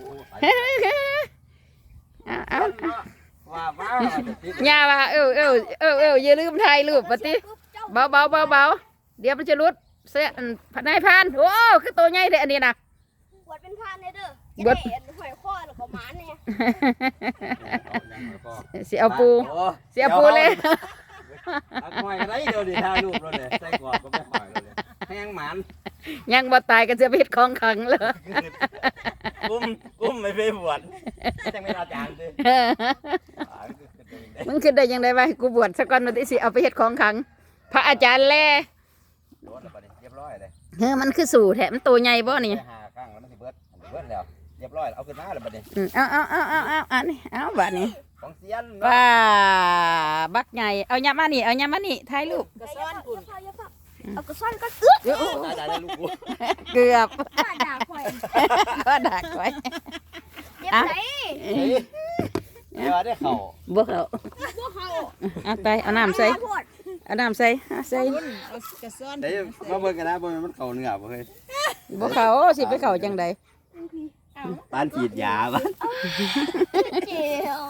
ปูไปเอาเอาว่าว่าจะติดย่าว่าเออเออเออเอออย่าลืมถ่ายรูปปฏิเบาเบาเบาเบาเดี๋ยวมันจะรุดเสียอันนายพรานโอ้คือตัวใหญ่เลยอันนี้นะบวชเป็นพรานเลยเด้อบวชจะได้เห็นหอยข้อแล้วก็หมาเนี่ยสิเอาปูเสียปูเลยเอาหอยอะไรเดี๋ยวดิถ่ายรูปเราเลยใส่กรอบก็ไม่หอยเราเลย แห้งหมันยังบ่ตายกันจะไปเฮ็ดของขังเลย กุ้มกุ้มไม่ไปบวชจังไม่อาจารย์สิมึงคิดได้ยังไงวะกูบวชสักก่อนหนอยสิเอาไปเฮ็ดของขัง พระอาจารย์แลโดนแล้วปะนี่เรียบร้อยเลยเฮ้อมันคือสู่แถมนตัวใหญ่บ่นี่ไปหาข้างแล้วมันสิเบิดอันนี้เบิดแล้วเรียบร้อยแล้วเอาขึ้นมาแล้วบัดนี้อืมเอาเอาเอาเอาเอาอันนี้เอาบัดนี้ของเสียนว้าบักใหญ่เอายามานี่เอายามานี่ถ่ายรูป กระซ่อนกุ่นเอากระซ่อนก็เอื้อเดี๋ยวตายตายแล้วลูกกูเกือบด่าด่าข่อยก็ดักไว้เย็บไหนเฮ้ยเดี๋ยวได้เข่าบวกแล้วพวกเขาเอาไปเอาน้ำใส่โพดเอาน้ำใส่เอาใส่กระซ้อนเดี๋ยวมาเบิ่งกันนะบ่แม่นมันเข่าเนื้อบ่เฮ้ยบวเขาสิไปเขาจังใดปานฉีดยาบ่เจียว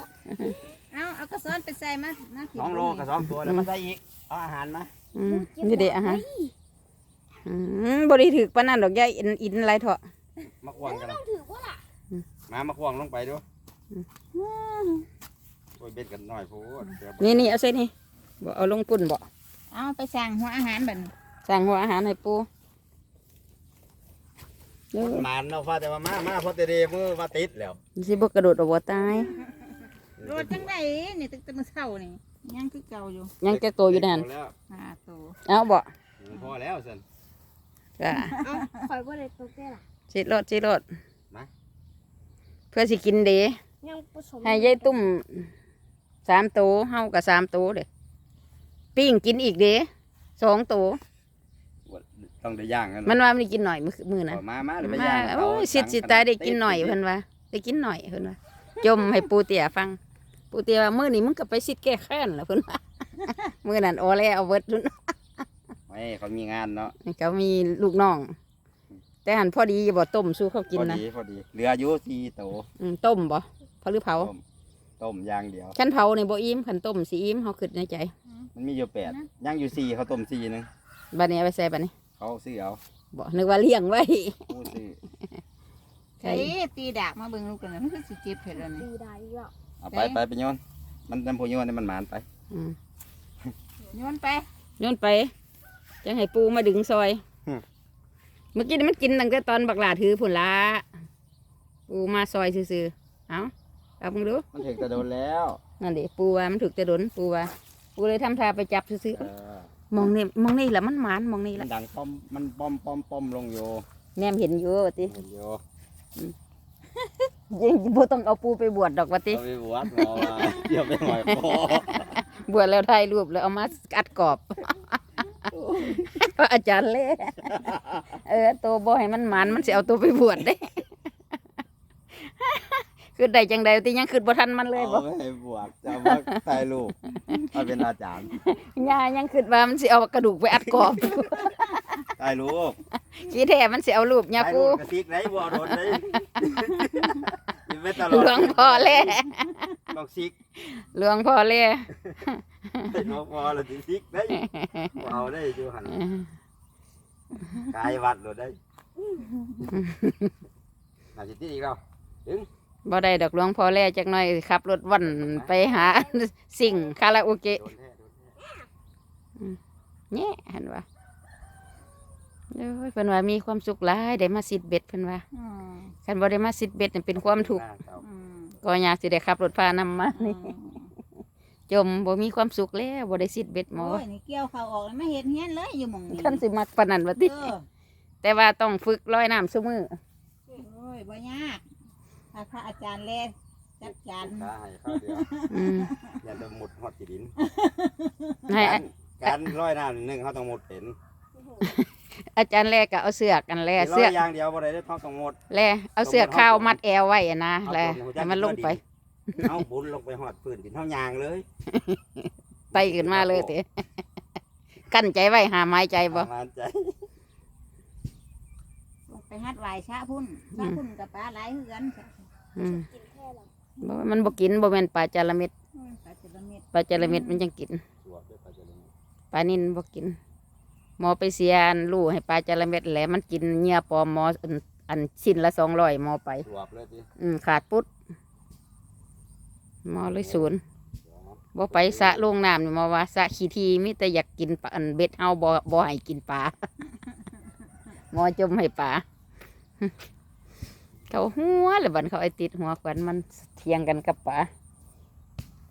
เอาเอากระซ้อนไปใส่มานะสองโลกับสองตัวแล้วมาใส่อีกเอาอาหารมา อืมนี่เด็อาหารอืมบริถึกปานนั้นดอกยายอินอินอะไรเถอะมาควงกันนะต้องถือว่าล่ะมามาควงลงไปดูโอ้ยเบ็ดกันหน่อยพูดเดี๋ยวนี่นี่เอาใส่นี่บ่เอาลงปุ่นบ่เอาไปสั่งหัวอาหารบัดนสั่งหัวอาหารให้ปูเดี๋ยวหมานเนาะฟ้าแต่ว่ามามาเพราะแต่เดมือว่าติดแล้วสิบ่กระโดดเอาบ่ตายโรดจังไดนี่ตึกแตะมือเช้านี่ ยังคือเก่าอยู่ยังจะโตอยู่นั่นพแล้วห้าตัวเอาบ่พอแล้วสันจ้ะเอาข่อยบ่ได้ตัวแก่ล่ะสิรถสิรถเพื่อสิกินเด้ยังผสมให้ยายตุ้มสามโตเฮากับสามโตเด้ปิ้งกินอีกเด้สองโตต้องได้ย่างกันมันว่ามันได้กินหน่อยมื้อมื้อนั้นมามาเดี๋ยวไปมาย่างโอ้ยสิทธิ์สิตายได้กินหน่อยเพิ่นว่าได้กินหน่อยเพิ่นว่าจมให้ปูเตี่ยฟัง ปูเตี่ยว่ามื้อนี้มึงก็ไปสิทธิ์แก้แค้นล่ะเพิ่นว่า มื้อนั้นโอแล้วเอาเบิดรุ่นไม่เขามีงานเนาะก็มีลูกน้อง แต่หันพอดีอย่าบ่ต้มสู้เขากินพอนะดีพอดีเหลืออยู่สี่โตอืมต้มบ่เผาหรือเผาต้มต้มอย่างเดียว คันเผานี่บ่อิ่มคันต้มสิอิ่มเฮาคิดในใจมันมีอยู่แปดย่างอยู่สี่เขาต้มสี่หนึงบัดนี้เอาไปใส่บัดนี้เขาซื้อเอาบ่นึกว่าเลี้ยงไว้ผู้ซื้อไก่ไอ้ตีดากมาเบิ่งลูกกันนะมันคือสิเจ็บเผ็ดแล้วนี่ดีได้แล้ว เอาไปไปไปโยนมันน้ำผู้โยนนี่มันหมานไปอืมโยนไปโย้อนไปจังให้ปูมาดึงซอย เมื่อกี้นี่มันกินตั้งแต่ตอนบักหลาถือผุนละปูมาซอยซื่อๆเอาเอามึงดู มันถึงจะโดนแล้วนั่นดิปูว่ามันถูกจะโดนปูว่าปูเลยทำท่าไปจับซื่อเออๆมองนี่มองนี่แหละมันหมานมองนี่แหมัละนดังป้อมมันป้อมป้อมป้อมลงอยู่แนมเห็นอยู่ว่าติเห็นอยู่ยัง บ่ต้องเอาปูไปบวชดอกว่าติเอาไปบวชหมอว่าเดี๋ยวไปหอยคอบวชแล้วถ่ายรูปแล้วเอามาอัดกรอบพระอาจารย์เล่เออตัวบ่ให้มันหมานมันสิเอาตัวไปบวชได้ คือได้จังใดติยังคือบ่ทันมันเลยบ่เอาไปให้บวชจะเอามาถ่ายรูปมาเป็นอาจารย์ย่ายังคิดว่ามันสิเอากระดูกไปอัดกรอบ ถ่ายรูปขี้แท้มันสิเอารูปยาถ่ายปูรูปกระติกไหนบัวโดนไหนยิงไปตลหลอวดงพ่อแล่ต้องซิกหลวงพ่อแล่น้องพอเลยซิกได้เอาได้ดูหันกายวัดเลยได้น่าจะตีอีกแล้วบ่ได้ดอกหลวงพ่อแล่จักหน่อยขับรถวันไปหาสิ่งคาราโอเกะโดนแท้โดนแท้แง่เห็นว่า โอ้ยเพิ่นว่ามีความสุขหลายได้มาสิดเบ็ดเพิ่นว่าอืมคันบ่ได้มาสิดเบ็ดนี่เป็นความทุกข์อืมก็อยากสิได้ขับรถพานำมาอืนี่มจมบ่มีความสุขแล้วบ่ได้สิดเบ็ดหมอโอ้ยนี่เกี่ยวเขาออกแล้วไม่เห็นเฮียนเลยอยู่หม่องนี้ท่านสิมักปานนั้นว่าติเออแต่ว่าต้องฝึกลอยน้ำซุมือโอ้ยบ่ยากถ้าพระอาจารย์แลจัดการขาให้ข้าวเดียวอืมอย่าจะหมดหอดกี่ดินให้ การการร้อยน้ำหนึ่งเขาต้องหมดเป็น อาจารย์แลก็เอาเสือกกันแลร้เสืออยกอย่างเดียวบ่ได้ได้ท้องต้องหมดแลเอาเสือกข้าวมัดแอวไว้อะนะแลให้มันลงไปเอาบุญลงไปหอดพื้นดินเท่ายางเลยไตขึ้นมาเลยติกั้นใจไว้หาไม้ใจบ่ประมาณใจลงไปไปฮัดไหวชะพุ่นชะพุ่นกับปลาหลายคือกันอืมกินแค่หรอบ่มันบ่กินบ่แม่นปลาจาระเม็ดอืมปลาจระเม็ดปลาจาระเม็ดมันยังกินสวบด้วยปลาจะลงปลานินบ่กิน หมอไปเสียอันลูกให้ปลาจาระเม็ดแหละมันกินเหยื่อปลอมหมออันอันชิ้นละสองร้อยหมอไป สวบเลยทีอืมขาดปุ๊ดหมอเลยศูนย์เดี๋ยวนะบ่ไปสระลงน้ำนี่หมอว่าสระขี้ทีมีแต่อยากกินปลาอันเบ็ดเฮาบ่บ่ให้กินปลา หมอจมให้ปลา เขาหัวเลยบันเขาไอติดหัวกันมันเทียงกันกับปลา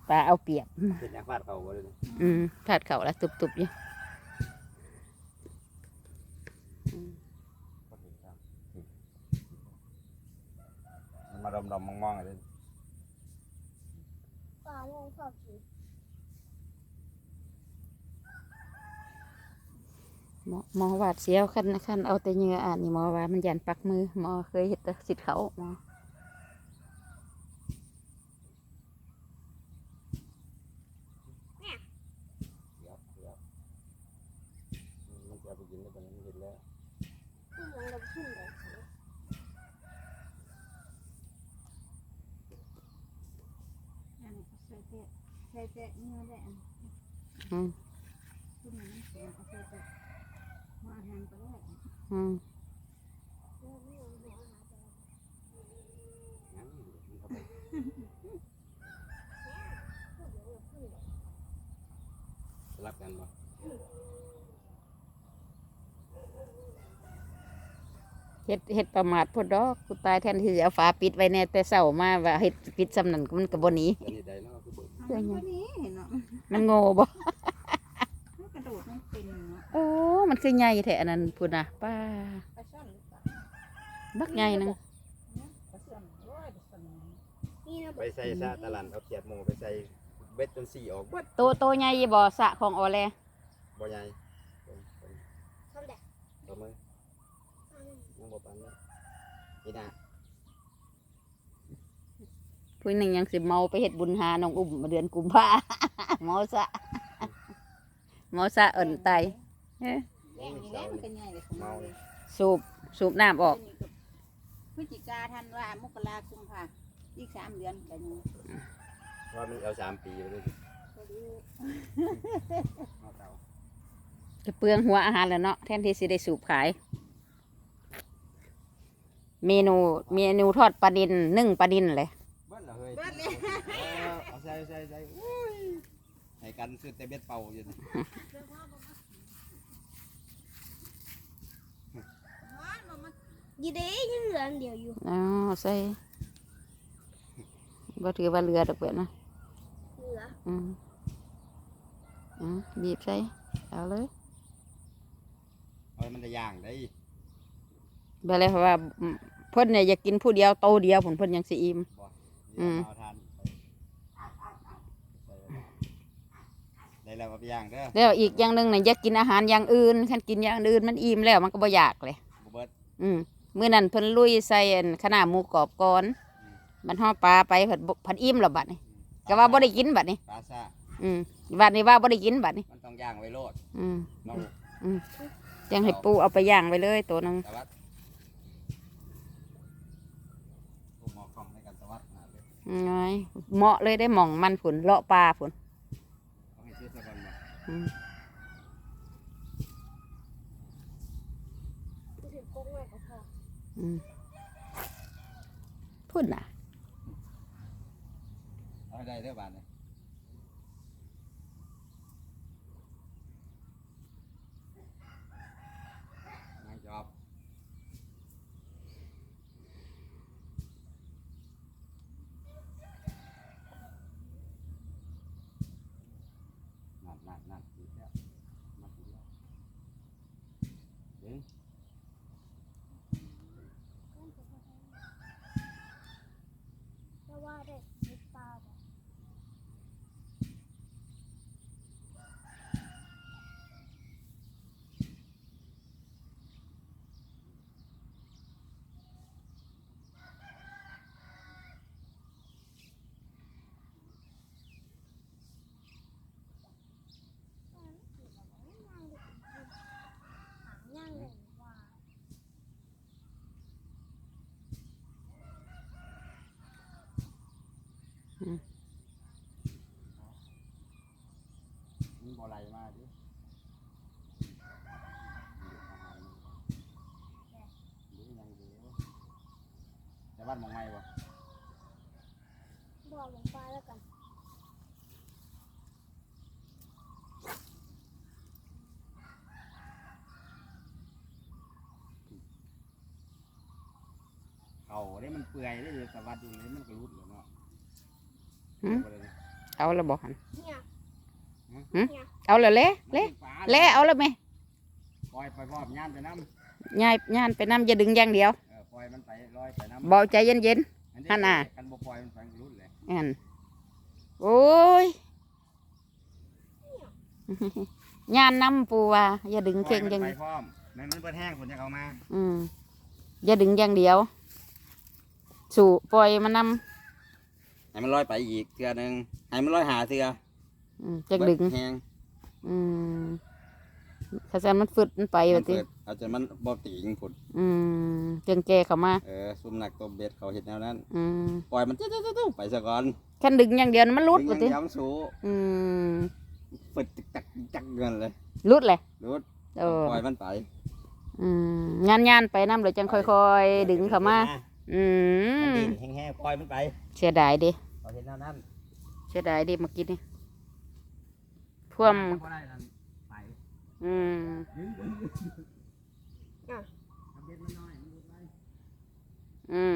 ปลาเอาเปรียบ เป็นอย่างฟาดเขาบ่เลย อืมพาดเขาแล้วตุบๆอยู่ มันมา ดมๆมองๆเลยปลาโมงชอบกินหมอหมอวาดเสียวคันคันเอาแต่เหงื่ออ่านนี่หมอว่ามันยันปักมือหมอเคยเห็นแต่สิทธิ์เขาหมอ เดี๋ยวเดี๋ยวมันจะเอาไปกินได้ปะเนี่ยมันเห็นแล้ว ขึ้นหลังกับขึ้นเลย อันนี้ใส่เตะ ใส่เตะเนื้อได้อันอืมพุ่นมันแข็งเอาใส่เตะมาอาหารก็ได้อืมงั้นมันเขาไปสลับกันบ่เฮ็ดเฮ็ดประมาทพดดอกกูตายแทนที่จะเอาฝาปิดไว้แน่แต่เศร้ามาว่าเฮ็ดปิดสำนันมันก็บ่หนี พื่อนยังวันนี้เห็นเนาะมันโง่บ่ มันกระโดดมันเป็นเนาะโอ้ มันคือใหญ่แท้อันนั้นพุ่นน่ะป้าปลาช่อนหรือเปล่าบักใหญ่นึงปลาช่อนโอ้ยปลาช่อนนี่นะไปใส่ซะตะลันเอาเขียดหมูไปใส่เบ็ดจนสี่ออกเบิดโตโตใหญ่บ่สระของออแลบ่ใหญ่เป็นเป็นชอบแดกตัวมือยังบ่ปานนี้นี่นะ ผู้หนึ่งยังสิเมาไปเฮ็ดบุญหาน้องอุ้มมาเดือนกุมภาเมาซะเมาซะเอิ่นไตเอ้ยแย่งนี่แหละมันก็ใหญ่เลยของเราเลยสูบสูบน้ำออกพฤศจิกาธันวามกราคุมภาอีกสามเดือนแต่ยังว่ามันเอาสามปีไปเลยพอดีเอาเตาจะเปลืองหัวอาหารแล้วเนาะแทนที่สิได้สูบขาย เมนูเมนูทอดปลาดินนึ่งปลาดินเลย ใส่ใส่ใส่อุ้ยให้กันซื้อแต่เบ็ดเป่าอยู่นี่ยีเด้ยังเหลืออันเดียวอยู่อ๋อใส่บ่ถือว่าเรือดอกเบิดนะเหลืออืมอืมบีบใส่เอาเลยเอามันจะย่างได้ไปเลยเพราะว่าเพิ่นเนี่ยอยากกินผู้เดียวโตเดียวผลเพิ่นยังสิอิ่มอืม เอาทานไปใส่ได้ แล้วเอาไปย่างเด้อแล้วอีกอย่างหนึ่งเนี่ยอยากกินอาหารอย่างอื่นคันกินอย่างอื่นมันอิ่มแล้วมันก็บ่อยากเลย บ่เบิดอืมมื้อนั้นเพิ่นลุยใส่อันขนาดหมูกรอบก่อนมันห่อปลาไปเพิ่นบ่เพันอิ่มแล้วบัดนี้ก็ว่าบ่ได้กินบัดนี้ ปลาซ่าอืมบัดนี้ว่าบ่ได้กินบัดนี้ มันต้องย่างไว้โลดอืมน้องยังให้ปูเอาไปย่างไว้เลยตัวหนึงตะวัดพวกหมอคอมในการตะวัดนะเลยน้อยเหมาะเลยได้หม่องมันผุนเลาะปลาผุน ต้องให้ซื้อสัก คนบ่อืมกูถือโค้งไว้ก็พออืมพุ่นน่ะ เอาให้ได้เด้อบาทเลยไม่จอบ นั่นนั่นนั่นดีแล้วมาดีแล้วเดี๋ยว เพราะว่าได้มีปลาแบบ มันบ่ไหลมาดิดูยังอยู่แต่ บ้านมองไม่บ่บอกลงไปแล้วกันเขาได้มันเปื่อยได้เลยแต่วัดอยู่นี่มันก็รุดอยู่เนาะหืมเอาและบอกหันเนี่ยเอาและเละเละเละเอาและไหมปล่อยไปพร้อมย่านไปน้ยายย่านไปน้ำอย่าดึงอย่างเดียวำเออป ล่อยมันไปลอยไปน้ำเบาใจเย็นอัหั่นน่ะกันบ่ปล่อยมันไปรุดเลยๆอันโอ้ยย่านน้ำปูว่าอย่าดึงเข่งปล่ออยย่างมันไปพร้อมแม่นมันเปิดแห้งฝนจะเข้ามาอืมอย่าดึงอย่างเดียว สู่ปล่อยมันนให้มันลอยไปอีกเทือหนึงให้มันลอยหาเทือำอืมจะดึงแห้งอืมถ้าจะมันฟึดมันไปมัว่านติเปิด อาจจะมันบ่ติงผุดอืมจังแกเข้ามา เออซุ่มหนักตัวเบ็ดเขาเห็นแนวนั้น อืมปล่อยมันเจ้าๆๆๆไปซะก่อนคันดึงอย่างเดียวมันรุดดึว่างอติย่างเดียวมันสูอืมฟึดจิกจักจิกจักเงินเลยรุดเลยรุดเออปล่อยมันไป อืมงานยานไปน้ำเลยจังค่อยๆ ดึงเข้ามา อืมันมดิ้นแห้งๆปล่อยมันไป เสียดายดิเขาเห็นแนวนั้น เสียดายดิเมื่อกี้นี่ท่วมบ่ได้นั่นไปอืม ดึงดึงอะเบ็ดมันน้อยมันรุดไป อืม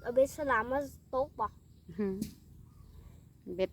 เอาเบสสลามมาตกบ่เบ็